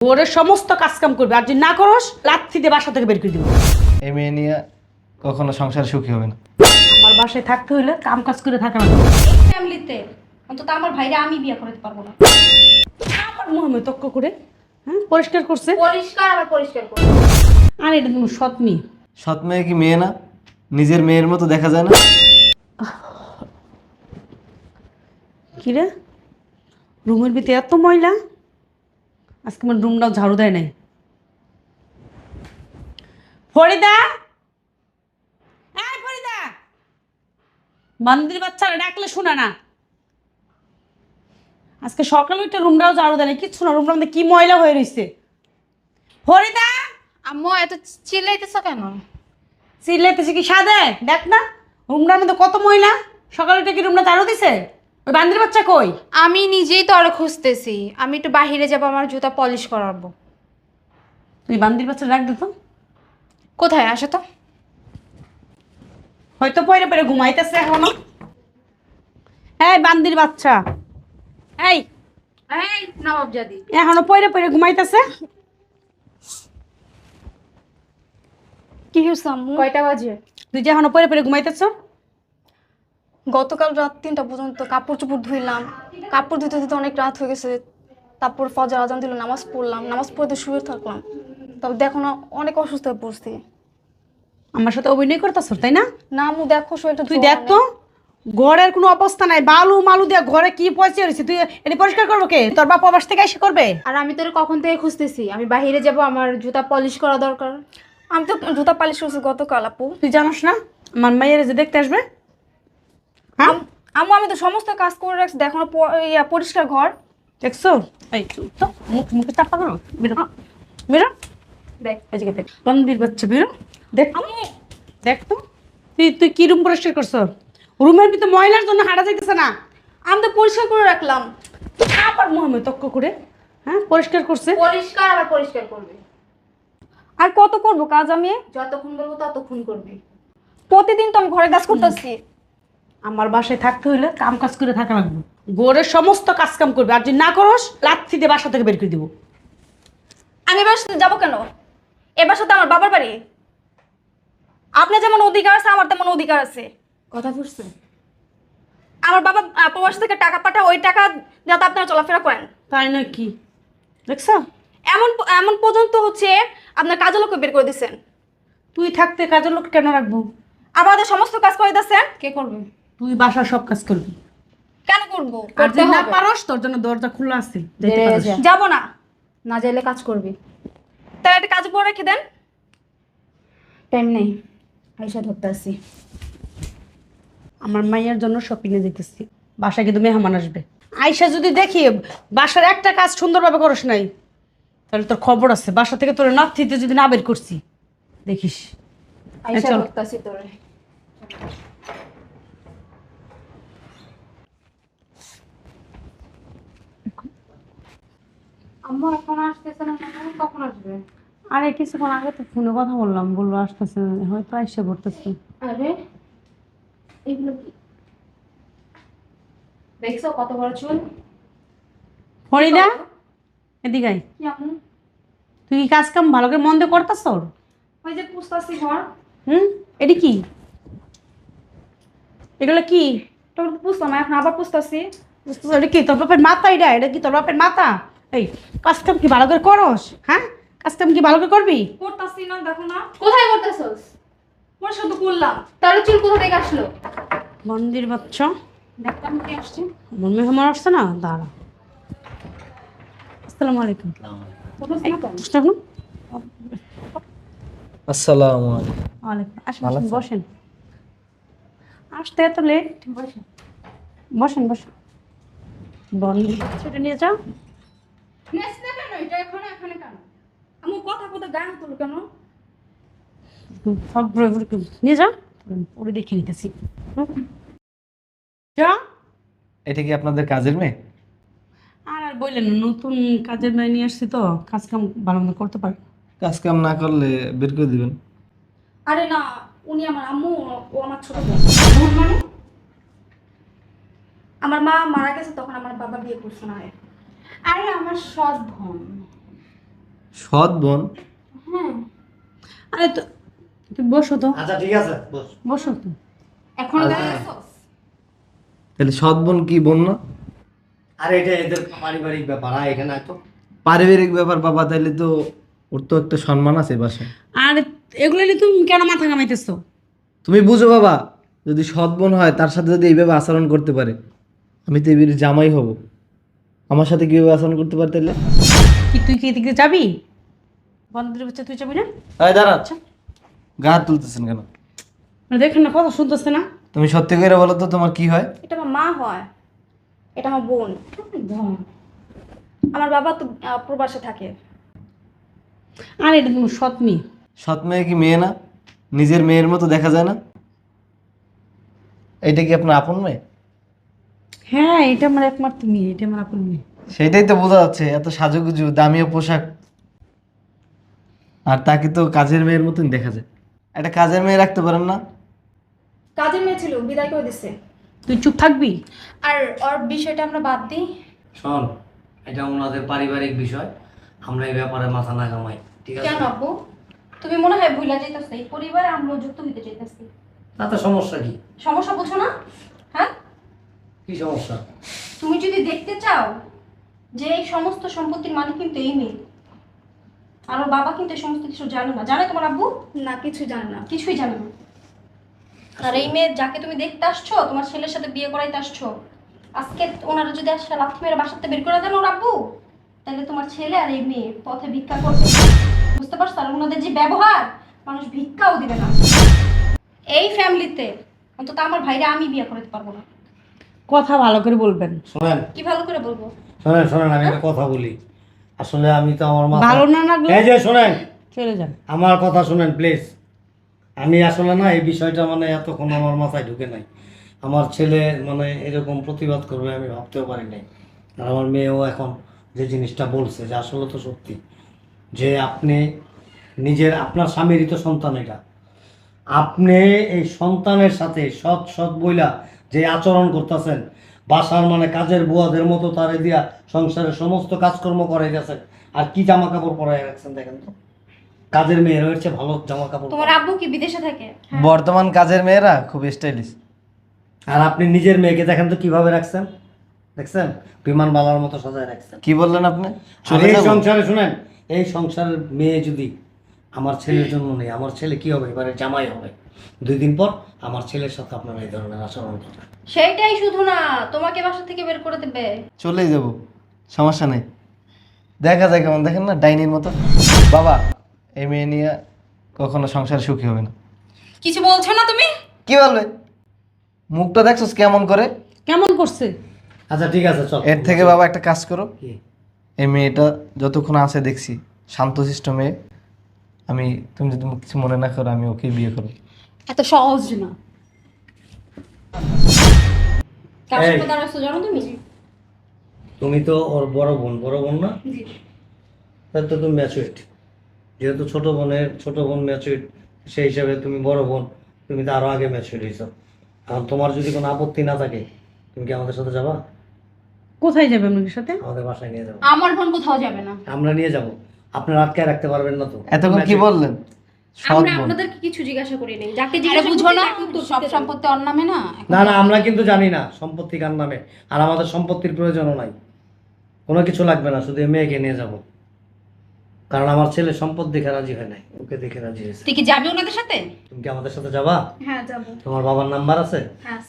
ওরে সমস্ত কাজ কাম করবে আর যদি না করস লাথি দিয়ে বাসা থেকে বের করে দিব। এই মেয়ে নিয়ে কখনো সংসার সুখী হবে না। আমার বাসায় থাকতে হইলে কাম কাজ করে থাকা লাগবে এই ফ্যামিলিতে অন্তত আমার ভাইরা আমি বিয়ে করতে পারব না। আমার মহিমে তক্ক করে হ্যাঁ পরিষ্কার করছে। পরিষ্কার আবার পরিষ্কার করব আর এটা তুমি সৎ মেয়ে? সৎ মেয়ে কি মেয়ে না? নিজের মেয়ের মতো দেখা যায় না? কি রে? রুমের ভিতরে এত ময়লা? আজকে আমার রুমটাও ঝাড়ু দেয় নাই। ফরিদা? ফরিদা! মন্দির বাচ্চারা ডাকলে শোনা না। আজকে সকালে একটা রুমটাও ঝাড়ু দেয় নাই কিচ্ছু না রুমটার মধ্যে কি ময়লা হয়ে রয়েছে ফরিদা? আম্মু এত চিল্লাইতেছ কেন? চিল্লাইতেছে কি সাদে? দেখ না রুমটার মধ্যে কত ময়লা? সকালে কি রুমটা ঝাড়ু দিছে? ওই বান্দির বাচ্চা কই? আমি নিজেই তো আরও খুঁজতেছি। আমি একটু বাহিরে যাব আমার জুতা পলিশ করাবো। তুই বান্দির বাচ্চা ডাক দিত কোথায়? আসো তো। হয়তো পরে পরে ঘুমাইতেছে এখনও। এই বান্দির বাচ্চা। এই। এই নবাবজাদি। এখনও পরে পরে ঘুমাইতেছে। কি হয়েছে আম্মু কয়টা বাজে? তুই যে এখনও পরে পরে ঘুমাইতেছ? গতকাল রাত তিনটা পর্যন্ত কাপড় চোপড় ধুইলাম। কাপড় ধুতে ধুতে অনেক রাত হয়ে গেছে। তারপর ফজর আজান দিল নামাজ পড়লাম। নামাজ পড়তে শুয়ে থাকলাম। তবে দেখো না অনেক অসুস্থ হয়ে পড়ছি। আমার সাথে অভিনয় করতেছ তাই না? না আম্মু দেখো শরীরটা তুই দেখ তো ঘরের কোনো অবস্থা নাই। বালু মালু দিয়ে ঘরে কি পয়সা হয়েছে তুই এটি পরিষ্কার করব কে? তোর বাপ অবাস থেকে এসে করবে? আর আমি তোর কখন থেকে খুঁজতেছি? আমি বাহিরে যাব আমার জুতা পলিশ করা দরকার। আমি তো জুতা পালিশ করছি গতকাল আপু। তুই জানোস না? আমার মাইয়ের যে দেখতে আসবে হ্যাঁ? আম- আম্মু আমি তো সমস্ত কাজ করে রাখছি। দেখো না প- ইয়া, পরিষ্কার ঘর। দেখছ? এই তো মুখ মুখে চাপা করো বেরো। বেরো। দেখ। এদিকে দেখ বান্দির বাচ্চা বেরো। দেখ। দেখ তো। তুই তুই কি রুম পরিষ্কার করছ? রুমের ভিতরে ময়লার জন্য হাঁটা যাইতেছে না। আমি তো পরিষ্কার করে রাখলাম। আবার মহামে তক্ক করে হ্যাঁ পরিষ্কার করছে। পরিষ্কার আবার পরিষ্কার করবি। আর কত করব কাজ আমি? যতক্ষণ বলব ততক্ষণ করবি। প্রতিদিন তো আমি ঘরে কাজ করতেছি। আমার বাসায় থাকতে হইলে কাম কাজ করে থাকা লাগবে। গোরের সমস্ত কাজ কাম করবে। আর যদি না করস লাথি দিয়ে বাসা থেকে বের করে দিব। আমি এবার যাব কেন? এবার সাথে আমার বাবার বাড়ি। আপনার যেমন অধিকার আছে আমার তেমন অধিকার আছে। কথা বুঝছ আমার বাবা প্রবাস থেকে টাকা পাঠায় ওই টাকা যাতে আপনারা চলাফেরা করেন। তাই না কি দেখছ? এমন এমন পর্যন্ত হচ্ছে আপনার কাজের লোককে বের করে দিচ্ছেন তুই থাকতে কাজের লোক কেন রাখব? আমাদের সমস্ত কাজ করে দিচ্ছেন কে করবে? তুই বাসার সব কাজ করবি। কেন করব? আর যদি না হবে। পারস তোর জন্য দরজা খোলা আছে যেতে পারস। যা। যাব না। না যাইলে কাজ করবি। তাহলে একটা কাজ করে রেখে দেন। টাইম নেই। আইসা ধরতে আসি। আমার মাইয়ের জন্য শপিং এ যেতেছি। বাসায় কিন্তু মেহমান আসবে। আইসা যদি দেখি বাসার একটা কাজ সুন্দরভাবে করস নাই তাহলে তোর খবর আছে। বাসা থেকে তোর নাথিতে যদি না বের করছি দেখিস। আইসা চল। ধরতে আসি তোরে। আম্মু এখন আসতেছে না কখন আসবে? আরে কিছুক্ষণ আগে তো ফোনে কথা বললাম বলব আসতেছে হয়তো আইসা পড়তেছে। আরে এগুলো কি? দেখছ কত বড় চুল? ফরিদা এদিকে আয়। কি আম্মু? তুই কি কাজ কাম ভালো করে মন দিয়ে করতেছ? ওই যে পুস্তাছি ঘর। হুম? এটি কি? এগুলো কি? তো বুঝলাম এখন আবার পুষতেছি। বুঝতেছো, এটা কি? তোর বাপের মাথা এটা? এটা কি তোর বাপের মাথা? এই কাজকাম কি ভালো করে করস? হ্যাঁ? কাজ কি ভালো করে করবি? করতেছি না দেখো না। কোথায় করতেছস? পরিষ্কার তো করলাম। তাহলে চুল কোথা থেকে আসলো? মন্দির বাচ্চা দেখতাম কে আসছে। আমার মেহমান আসছে না? দাঁড়া। আসসালামু আলাইকুম। পারলাম? আসসালামু আলাইকুম। ওয়ালাইকুম। আসেন? বসেন। আসতে এত লেট বসেন। বসেন বসেন। বন্দি ছোট নিয়ে যাও। নেস না কেন? এটা এখানে এখানে কেন? আমি কথা কথা গায়ে তুলো কেন? সব ঘুরে ঘুরে ঘুরে নিয়ে যাও পরে দেখে নিতেছি। যা। এটা কি আপনাদের কাজের মেয়ে? আর আর বললেন নতুন কাজের মেয়ে নিয়ে আসছি তো কাজ কাম ভালো মতো করতে পারে কাজ কাম না করলে বের করে দিবেন। আরে না উনি আমার আম্মু ও আমার ছোট বোন। বোন মানে? আমার মা মারা গেছে তখন আমার বাবা বিয়ে করছে না আরে আমার সৎ বোন। সৎ বোন? হ্যাঁ। আরে তো তুমি বসো তো। আচ্ছা ঠিক আছে বস। বসো তো। এখন তাহলে সৎ বোন কি বোন না? আর এটা এদের পারিবারিক ব্যাপার হ্যাঁ এখানে তো। পারিবারিক ব্যাপার বাবা তাহলে তো ওর তো একটা সম্মান আছে বাসায় আর এগুলো নিয়ে তুমি কেন মাথা কামাইতেছো তুমি বুঝো বাবা যদি সৎ বোন হয় তার সাথে যদি এইভাবে আচরণ করতে পারে আমি তো এবার জামাই হব। আমার সাথে কীভাবে আচরণ করতে পারতে তাহলে কি তুই কি এদিকে যাবি? বন্ধুদের বাচ্চা তুই যাবি না? তাই দাঁড়া। গা হাত তুলতেছেন কেন? না, দেখেন না কত শুনতেছে না। তুমি সত্যি করে বলো তো তোমার কি হয়? এটা আমার মা হয়। এটা আমার বোন। আমার বাবা তো আহ, প্রবাসে থাকে। আর এটা তুমি সৎ মেয়ে। সৎ মেয়ে কি মেয়ে না? নিজের মেয়ের মতো দেখা যায় না? এইটা কি আপনার আপন মেয়ে? হ্যাঁ এটা আমার একমাত্র মেয়ে এটা আমার আপন মেয়ে। সেটাই তো বোঝা যাচ্ছে এত সাজুগুজু দামিও পোশাক। আর তাকে তো কাজের মেয়ের মতন দেখা যায়। একটা কাজের মেয়ে রাখতে পারেন না? কাজের মেয়ে ছিল বিদায় করে দিছে। তুই চুপ থাকবি? আর ওর বিষয়টা আমরা বাদ দিই। শোন এটা ওনাদের পারিবারিক বিষয় আমরা এই ব্যাপারে মাথা না কামাই ঠিক আছে? কেন আব্বু? তুমি মনে হয় ভুলা যেতেছো এই পরিবারে আমরা যুক্ত হইতে চাইতেছি। তাতে সমস্যা কি? সমস্যা বুঝো না হ্যাঁ? কি সমস্যা? তুমি যদি দেখতে চাও যে এই সমস্ত সম্পত্তির মালিক কিন্তু এই মেয়ে আর ওর বাবা কিন্তু এই সমস্ত কিছু জানে না। জানে তোমার আব্বু? না কিছু জানে না। কিছুই জানে না। আর এই মেয়ে যাকে তুমি দেখতে আসছো তোমার ছেলের সাথে বিয়ে করাইতে আসছো আজকে ওনারা যদি আজকে লাথি মেরে বাসাতে বের করে দেন ওর আব্বু তাহলে তোমার ছেলে আর এই মেয়ে পথে ভিক্ষা করবে। বুঝতে পারছ? আর ওনাদের যে ব্যবহার মানুষ ভিক্ষাও দিবে না। এই ফ্যামিলিতে অন্তত আমার ভাইরা আমি বিয়ে করতে পারব না। কথা ভালো করে বলবেন। শোনেন। কি ভালো করে বলব? শোনেন শোনেন আমি একটা কথা বলি। আসলে আমি তো আমার মাথা ভালো না লাগলে এই যে শোনেন। চলে যান। আমার কথা শুনেন প্লিজ আমি আসলে না এই বিষয়টা মানে এতক্ষণ আমার মাথায় ঢুকে নাই। আমার ছেলে মানে এরকম প্রতিবাদ করবে আমি ভাবতেও পারি নাই। আর আমার মেয়েও এখন যে জিনিসটা বলছে যে আসলে তো সত্যি। যে আপনি নিজের আপনার স্বামীরই তো সন্তান এটা। আপনি এই সন্তানের সাথে সৎ সৎ বইলা যে আচরণ করতেছেন বাসার মানে কাজের বুয়াদের মতো তারে দিয়া সংসারের সমস্ত কাজকর্ম করাই গেছেন আর কি জামা কাপড় পরাই রাখছেন দেখেন তো? কাজের মেয়ে রয়েছে ভালো জামা কাপড় তোমার আব্বু কি বিদেশে থাকে? বর্তমান কাজের মেয়েরা খুব স্টাইলিশ। আর আপনি নিজের মেয়েকে দেখেন তো কীভাবে রাখছেন? দেখছেন? বিমান বালার মতো সাজায় রাখছেন। কি বললেন আপনি? চলে এই সংসারে শুনেন এই সংসারের মেয়ে যদি আমার ছেলের জন্য নেই আমার ছেলে কি হবে? এবারে জামাই হবে। দুই দিন পর আমার ছেলের সাথে আপনারা এই ধরনের আচরণ করবেন সেইটাই শুধু না তোমাকে বাসা থেকে বের করে দেবে। চলেই যাব সমস্যা নেই। দেখা যায় কেমন দেখেন না ডাইনির মতো। বাবা এই মেয়ে নিয়ে কখনো সংসার সুখী হবে না। কিছু বলছো না তুমি? কি বলবে? মুখটা দেখছস কেমন করে? কেমন করছে? আচ্ছা ঠিক আছে চল। এর থেকে বাবা একটা কাজ করো। কি? এই মেয়েটা যতক্ষণ আছে দেখছি শান্তশিষ্ট মেয়ে। আমি তুমি যদি কিছু মনে না করো আমি ওকে বিয়ে করব। এত সহজ না। কার সাথে দাঁড়াচ্ছ জানো তুমি? তুমি তো ওর বড় বোন বড় বোন না? তাহলে তো তুমি ম্যাচুইট যেহেতু ছোট বোনের ছোট বোন ম্যাচুইট সেই হিসাবে তুমি বড় বোন তুমি তো আরও আগে ম্যাচুইট হয়েছ। কারণ তোমার যদি কোনো আপত্তি না থাকে তুমি কি আমাদের সাথে যাবা? কোথায় যাবে আপনার সাথে? আমাদের বাসায় নিয়ে যাব। আমার বোন কোথাও যাবে না। আমরা নিয়ে যাব। আপনারা আটকে রাখতে পারবেন না তো। এতক্ষণ কি বললেন? আমরা আপনাদেরকে কিছু জিজ্ঞাসা করি নাই। যাকে জিজ্ঞাসা বুঝো না সব সম্পত্তি ওর নামে না? না না আমরা কিন্তু জানি না সম্পত্তি কার নামে। আর আমাদের সম্পত্তির প্রয়োজনও নাই। কোনো কিছু লাগবে না শুধু এই মেয়েকে নিয়ে যাব। কারণ আমার ছেলে সম্পদ দেখে রাজি হয় নাই ওকে দেখে রাজি হয়েছে। তুই কি যাবি ওনাদের সাথে? তুমি কি আমাদের সাথে যাবা? হ্যাঁ যাব। তোমার বাবার নাম্বার আছে? হ্যাঁ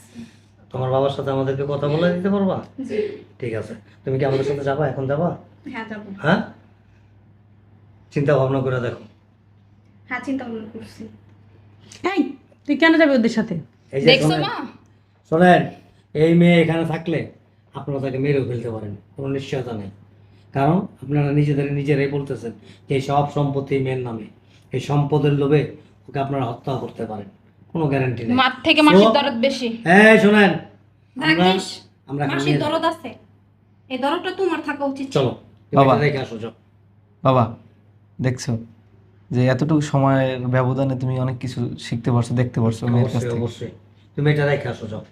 তোমার বাবার সাথে আমাদেরকে কথা বলে দিতে পারবা? ঠিক আছে। তুমি কি আমাদের সাথে যাবা? এখন যাবা? হ্যাঁ যাব। হ্যাঁ? চিন্তা ভাবনা করে দেখো। হ্যাঁ চিন্তা ভাবনা করছি। এই তুই কেন যাবি ওদের সাথে? এই যে দেখছ শোনেন- মা? শোনেন এই মেয়ে এখানে থাকলে আপনারা তাকে মেরেও ফেলতে পারেন কোনো নিশ্চয়তা নেই। কারণ আপনারা নিজেদের নিজেরাই বলতেছেন যে এই সব সম্পত্তি এই মেয়ের নামে। এই সম্পদের লোভে ওকে আপনারা হত্যা করতে পারেন কোনো গ্যারান্টি নেই। মার থেকে মাসির দরদ বেশি। এই শোনেন আমরা ভাগ্যিস আমরা এখানে মাসির নিয়ে দরদ আছে। এই দরদটা তোমার থাকা উচিত। চলো বাবা। রেখে আসো যাও। বাবা দেখছ? যে এতটুকু সময়ের ব্যবধানে তুমি অনেক কিছু শিখতে পারছ দেখতে পারছ মেয়ের কাছ থেকে। অবশ্যই। তুমি এটা রেখে আসো যাও।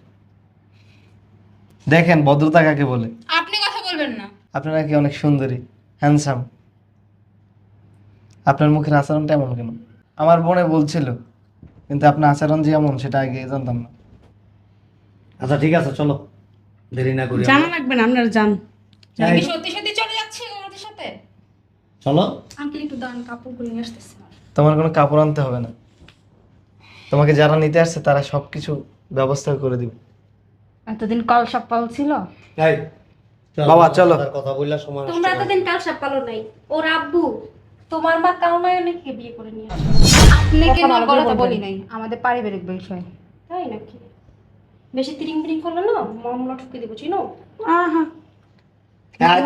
দেখেন ভদ্রতা কাকে বলে? আপনি কথা বলবেন না। আপনারা কি অনেক সুন্দরী হ্যান্ডসাম আপনার মুখের আচরণটা এমন কেন? আমার বোনে বলছিল কিন্তু আপনার আচরণ যে এমন সেটা আগে জানতাম না। আচ্ছা ঠিক আছে চলো। দেরি না করি জানা লাগবে না আপনারা যান। এই, সত্যি সত্যি চলে যাচ্ছি। চলো। আঙ্কেল একটু দাঁড়ান কাপড়গুলো নিয়ে আসতেছি। তোমার কোনো কাপড় আনতে হবে না। তোমাকে যারা নিতে আসছে তারা সব কিছু ব্যবস্থা করে দিবে। এতদিন কল সব পাল ছিল? এই, বাবা, চলো। কথা বললে সময় তোমরা এতদিন কাল সাপ পালো নাই। ওর আব্বু তোমার মা কাউনায়নকে বিয়ে করে নিয়ে আসে। আপনাকে না কথা বলি নাই। আমাদের পারিবারিক বিষয়। তাই নাকি? বেশি তিরিং বিরিং করলে না মামলা ঠুকে দেবো চিনো? আহা।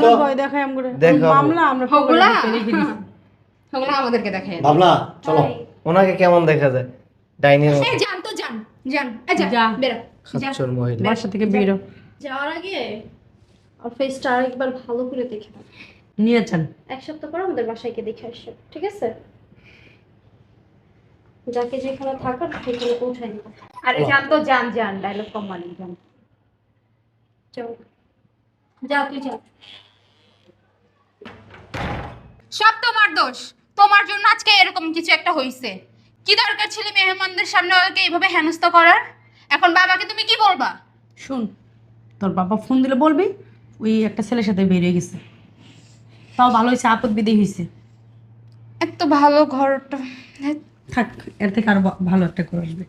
তো ভয় দেখাই আমরা মামলা আমরা হগুলা? পকেটে রেখে দিছি। ওগুলো আমাদেরকে দেখেন ভাবলা চলো। ওনাকে কেমন দেখা যায়? ডাইনির এই তো যান যান। এই যা যা। বেরো। খাচ্চর মহিলা। বাসা থেকে বেরো যাওয়ার আগে আর ফেসটা আরেকবার ভালো করে দেখে নিয়ে যান। এক সপ্তাহ পর আমাদের বাসায় গিয়ে দেখে আসছে ঠিক আছে? যাকে যেখানে থাকার সেখানে পৌঁছাই দিব। আরে যান তো যান যান। ডায়লগ কম মানেন যান। যাও। যাও তুই যা সব তোমার দোষ। তোমার জন্য আজকে এরকম কিছু একটা হয়েছে কি দরকার ছিল মেহমানদের সামনে ওকে এইভাবে হেনস্থ করার? এখন বাবাকে তুমি কি বলবা? শুন তোর বাবা ফোন দিলে বলবি ওই একটা ছেলের সাথে বেরিয়ে গেছে। তাও ভালো হয়েছে আপদ বিদেয় হয়েছে এত ভালো ঘরটা। থাক এর থেকে আরও ভালো একটা করে আসবে।